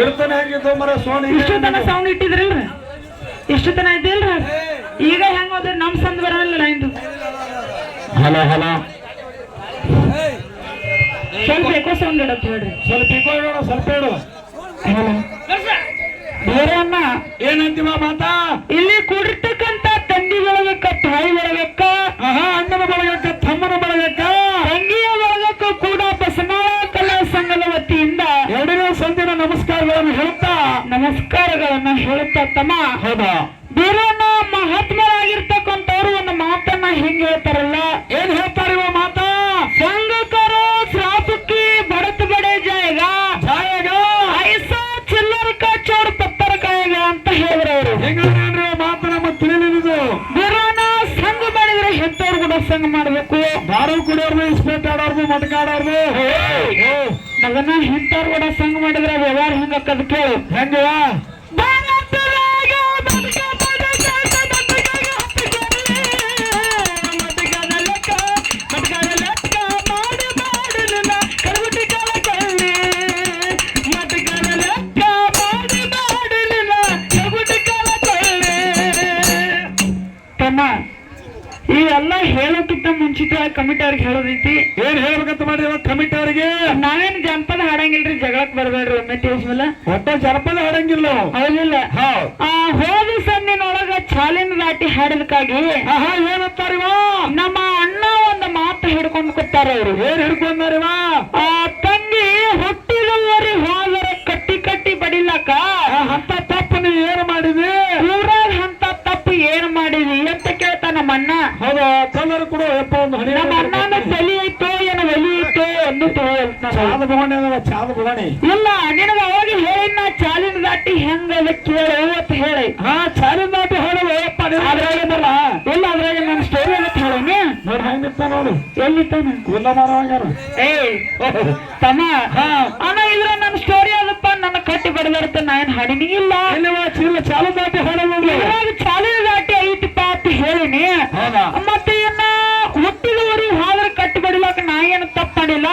ಇಡ್ತಾನೆ ಹೆಂಗಿದ್ದು ಮರ ಸೋನಿ. ಇಷ್ಟು ತನ ಸೌಂಡ್ ಇಟ್ಟಿದ್ರಲ್ರಿ? ಇಷ್ಟು ತನ ಇದ್ದಿಲ್ರಿ? ಈಗ ಹೆಂಗ್ ಹೋದ್ರೆ ನಮ್ ಸಂದ್ ಬರಲ್ಲ ಇಂದು? Hello hello. ಸ್ವಲ್ಪ ಎಕೋ ಸೌಂಡ್ ಇಡತ್ ಹೇಳ್ರಿ. ಸ್ವಲ್ಪ ಇಡೋಣ ಸ್ವಲ್ಪ ಇಡು. ಬೇರೆ ಅನ್ನ ಏನಂತೀವ ಮಾತಾ? ಇಲ್ಲಿ ಕೂಡಿರ್ತಕ್ಕಂತ ನಮಸ್ಕಾರಗಳನ್ನ ಹೇಳುತ್ತಾ ತಮ್ಮ ಹೌದಾ? ಬೇರೆಯನ್ನ ಮಹಾತ್ಮರಾಗಿರ್ತಕ್ಕಂಥವ್ರು ಒಂದು ಮಾತನ್ನ ಹಿಂಗ್ ಹೇಳ್ತಾರಲ್ಲ? ಏನ್ ಹೇಳ್ತಾರೆ ಇವ ಮಾತ? ಸಂಘಕರು ಶ್ರಾಪಕ್ಕೆ ಬಡತ್ ಬಡೆ ಜಾಯಗ. ಜಾಯಗ? ಐಸಾ ಚಿಲ್ಲರ ಕಾ ಚೋರ್ ಪತ್ತರ ಕಾಯಗ ಅಂತ ಹೇಳಿದ್ರು ಹೆಂಗ್ರಿ ಮಾತು ನಮಗೆ ತಿಳಿದಿದ್ದು ಬೇರೆಯನ್ನ ಸಂಘ ಮಾಡಿದ್ರೆ ಹೆತ್ತವ್ರು ಕೂಡ ಸಂಘ ಮಾಡ್ಬೇಕು. ದಾರು ಕುಡಿಯೋರ್ದು ಇಸ್ಪೇಟ್ ಆಡೋರ್ದು ಮಟ್ಕಾಡೋರ್ಗು ಆಡೋರ್ದು. ಮಗನ ಹೆಂತವ್ರು ಕೂಡ ಸಂಘ ಮಾಡಿದ್ರೆ ವ್ಯವಹಾರ ಹೆಂಗ ಕದ್ಕೇಳು ಕೇಳು. ಹೆಂಗವ? ಇವೆಲ್ಲ ಹೇಳೋಕ್ಕಿಂತ ಮುಂಚಿತವಾಗಿ ಕಮಿಟಿ ಅವ್ರಿಗೆ ಹೇಳೋದೈತಿ. ಏನ್ ಹೇಳ್ಬೇಕಂತ ಮಾಡಿ ಕಮಿಟಿ ಅವರಿಗೆ? ನಾವೇನು ಜನಪದ ಹಾಡಂಗಿಲ್ರಿ ಜಗಳಕ್ ಬರ್ಬೇಡ್ರಿ ಒಮ್ಮೆ ತಿಳಿಸ್ಮೇಲೆ ಒಟ್ಟ ಜನಪದ ಹಾಡಂಗಿಲ್ಲ. ಹೌದಿಲ್ಲ. ಆ ಹೋದ ಸಣ್ಣಿನೊಳಗ ಚಾಲಿನ ದಾಟಿ ಹಾಡದಕ್ಕಾಗಿ ಆಹಾ ಏನಂತಾರಿವ ನಮ್ಮ ಅಣ್ಣ ಒಂದು ಮಾತು ಹಿಡ್ಕೊಂಡು ಕೂತಾರ ಅವರು. ಏನ್ ಹಿಡ್ಕೊಂಡಾರಿವ ಆ ತಂಗಿ ಹುಟ್ಟಿದವರಿ ಹೋದರ ಕಟ್ಟಿ ಕಟ್ಟಿ ಬಡಿಲಕ್ಕ ಅಂತ ತಪ್ಪು ನೀ ಏನ್ ಮಾಡಿದಿ ಊರಾಗ ಅಂತ ತಪ್ಪು ಏನ್ ಮಾಡಿದಿ ಅಂತ ಕೇಳ್ತಾ ನಮ್ಮ ಅಣ್ಣ ಕೂಡ ಯಪ್ಪ ಒಂದು ಹಣಿ ನಮ್ಮ ಅಣ್ಣನ ತಲೆ ಐತೋ ಏನು ಒಲಿ ಒಂದು ತಿಳಿಯಲ್ಲ ಚಾದ ಚಾದ ಭವಾನಿ ಇಲ್ಲ ನಿನಗ ಅವಾಗ ಹೇಳಿನ ಚಾಲಿನ ದಾಟಿ ಹೆಂಗ ಕೇಳು ಅಂತ ಹೇಳಿ. ಹಾ ಚಾಲಿನ ದಾಟಿ ಹೇಳುವ ಯಪ್ಪ ಅದ್ರಾಗದಲ್ಲ ಇಲ್ಲ ಅದ್ರಾಗ ನನ್ನ ಸ್ಟೋರಿ ಅಂತ ಹೇಳೇನಿ ನೋಡಿ ಹೆಂಗಿತ್ತ ನೋಡು. ಎಲ್ಲಿತ್ತಾನ ಕುಲ್ಲ ಮಾರವಾಗ್ಯಾರ ಏ ತಮ್ಮ ಅಣ್ಣ ಇದ್ರ ನನ್ನ ಸ್ಟೋರಿ ಅದಪ್ಪ ನನ್ನ ಕಟ್ಟಿ ಬಡದಿರುತ್ತೆ ನಾ ಏನ್ ಹಾಡಿನಿ ಇಲ್ಲ ಇಲ್ಲಿವ ಚೀಲ ಚಾಲು ದಾಟಿ ಹೇಳೋದು ಇದ್ರಾಗ ಚಾಲಿನ ದಾಟಿ ಐತಿಪ್ಪ ಅಂತ ಹೇಳಿನಿ ಹೌದಾ ಮತ್ತೆ ಇನ್ನ ಹುಟ್ಟಿದವರಿಗೆ ಹಾದ್ರ ಕಟ್ಟಿ ಬಡಿಲಾಕ ನಾ ಏನು ತಪ್ಪು ಮಾಡಿಲ್ಲ?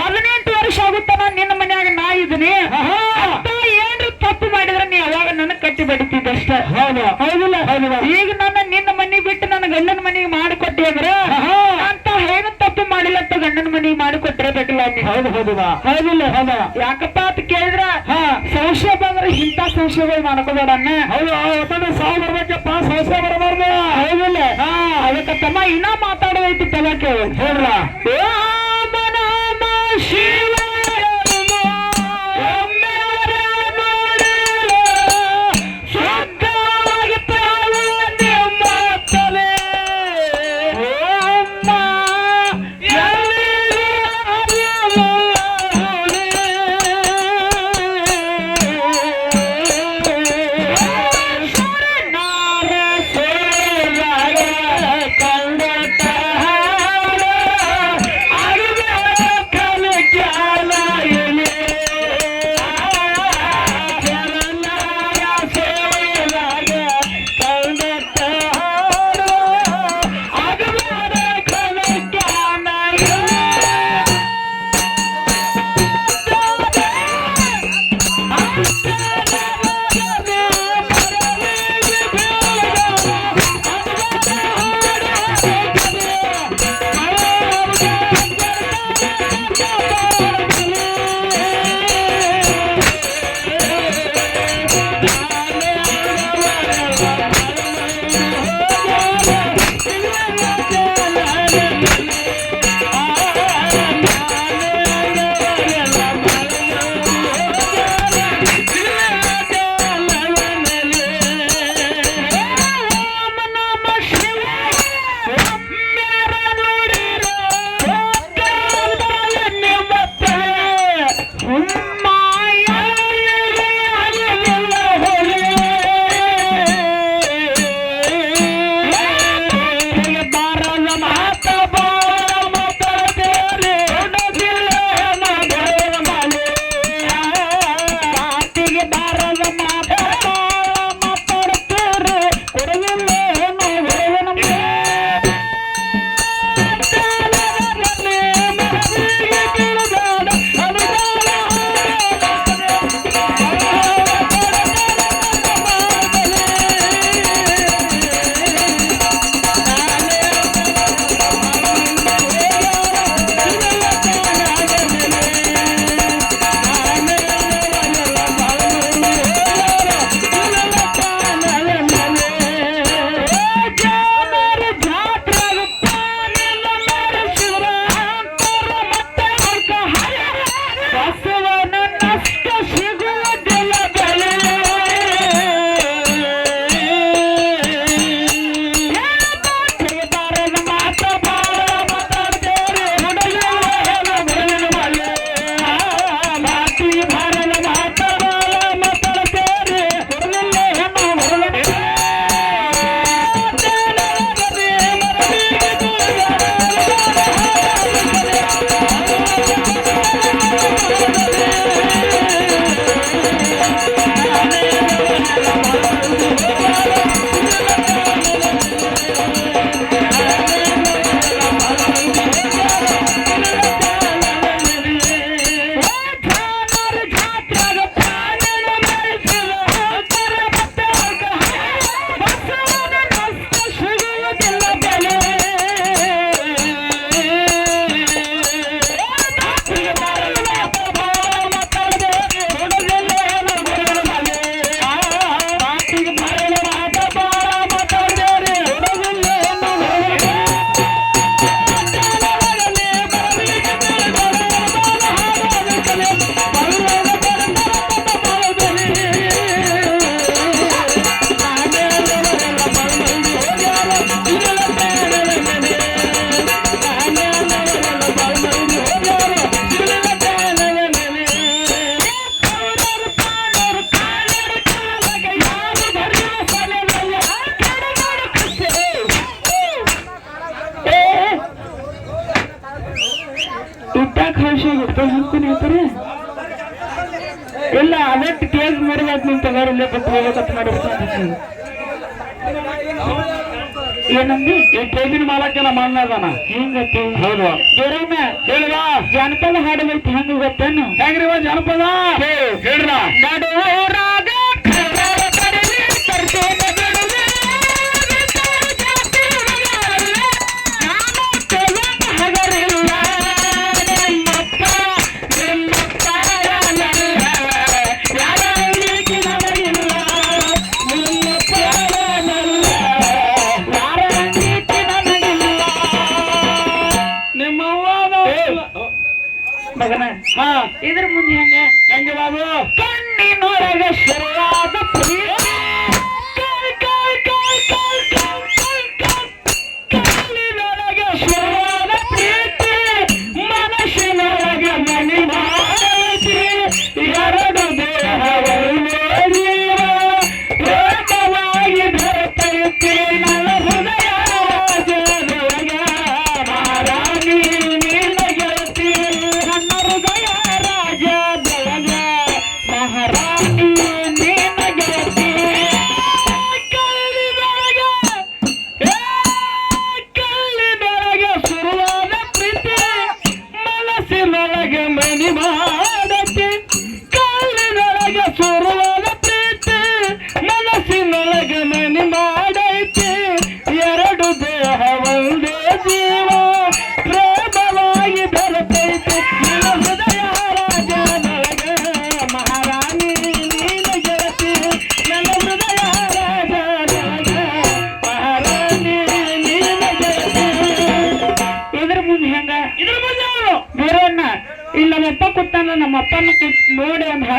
ಹದಿನೆಂಟು ವರ್ಷ ಆಗುತ್ತಾನ ನಿನ್ನ ಮನ್ಯಾಗ ನಾ ಇದೀನಿ ಏನ್ರ ತಪ್ಪು ಮಾಡಿದ್ರೆ ನೀ ಅವಾಗ ನನ್ನ ಕಟ್ಟಿ ಬಡಿತಿದ್ದಷ್ಟ ಹೌದು. ಹೌದಿಲ್ಲ? ಈಗ ನನ್ನ ನನ್ನ ಗಂಡನ ಮನಿಗೆ ಮಾಡಿಕೊಟ್ಟಿ ಅಂದ್ರ ಅಂತ ಏನು ತಪ್ಪು ಮಾಡಿಲ್ಲ ಅಂತ ಗಂಡನ ಬೇಕಲ್ಲ ಹೌದು ನೀ ಹೌದು ಹೌದಾ. ಹೌದಿಲ್ಲ ಯಾಕಪ್ಪ ಅಂತ ಕೇಳಿದ್ರ ಸಂಶಯ ಬಂದ್ರೆ ಇಂತ ಸಂಶಯಗಳು ಮಾಡ್ಕೋಬೇಡ ಅಣ್ಣ. ಹೌದು ಒಟ್ಟನೆ ಸಾವು ಬರ್ಬೇಕಪ್ಪ ಸಂಶಯ ಬರಬಾರ್ದು. ಹೌದಿಲ್ಲ. ಅದಕ್ಕೆ ತಮ್ಮ ಇನ್ನ ಮಾತಾಡೋದೈತಿ ತಲ ಕೇಳಿ. ಹೇಳ್ರ? ರಾಮ ಕೇಸ್ ಅಂತೀನಿ ಅಂತಾರೆ ಇಲ್ಲ ಕೇಸ್ ಮರಿಬೇಕು ನಿಮ್ಮ ತಗಾರಲ್ಲೇ ಬಿಟ್ಟು ಹೋಗಕತ್ ಮಾಡಿರ್ತೀನಿ ಏನಂದಿ ಈ ಕೇಜಿನ ಮಾಲಕನ ಮಣ್ಣದಾನ ಹಿಂಗತಿ. ಹಾಡು ದೇವರಮ್ಮ ಹೆಂಗ ಗೊತ್ತೇನು? ಹೆಂಗ್ರಿ ಜನಪದ? ಹೇಳ್ರ ನಾಡು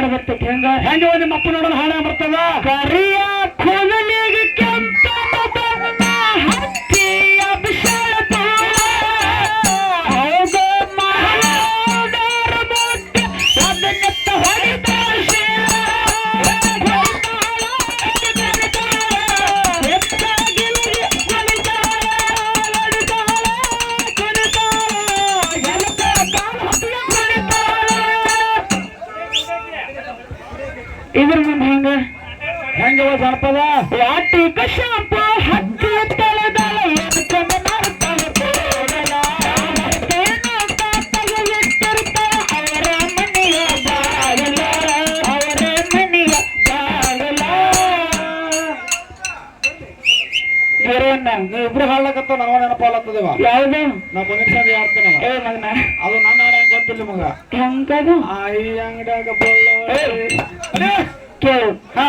ಜಗತ್ತು ಹೆಂಗ? ಹೆಂಗ ನಿಮ್ಮ ಅಪ್ಪ ನೋಡೋಣ ಹಾಡ ಬರ್ತದ ಬರ್ತದವ ಯಾವ್ದು? ನಾ ಮುಂದಿನ ಸಾರಿ ಏ ಮಗನ ಅದು ನನ್ನ ಹಾಡ ಹೆಂಗ್ ಗೊತ್ತಿಲ್ಲ ಆಯಿ ಹೆಂಗದು ಐ ಕೇಳು. ಹಾ.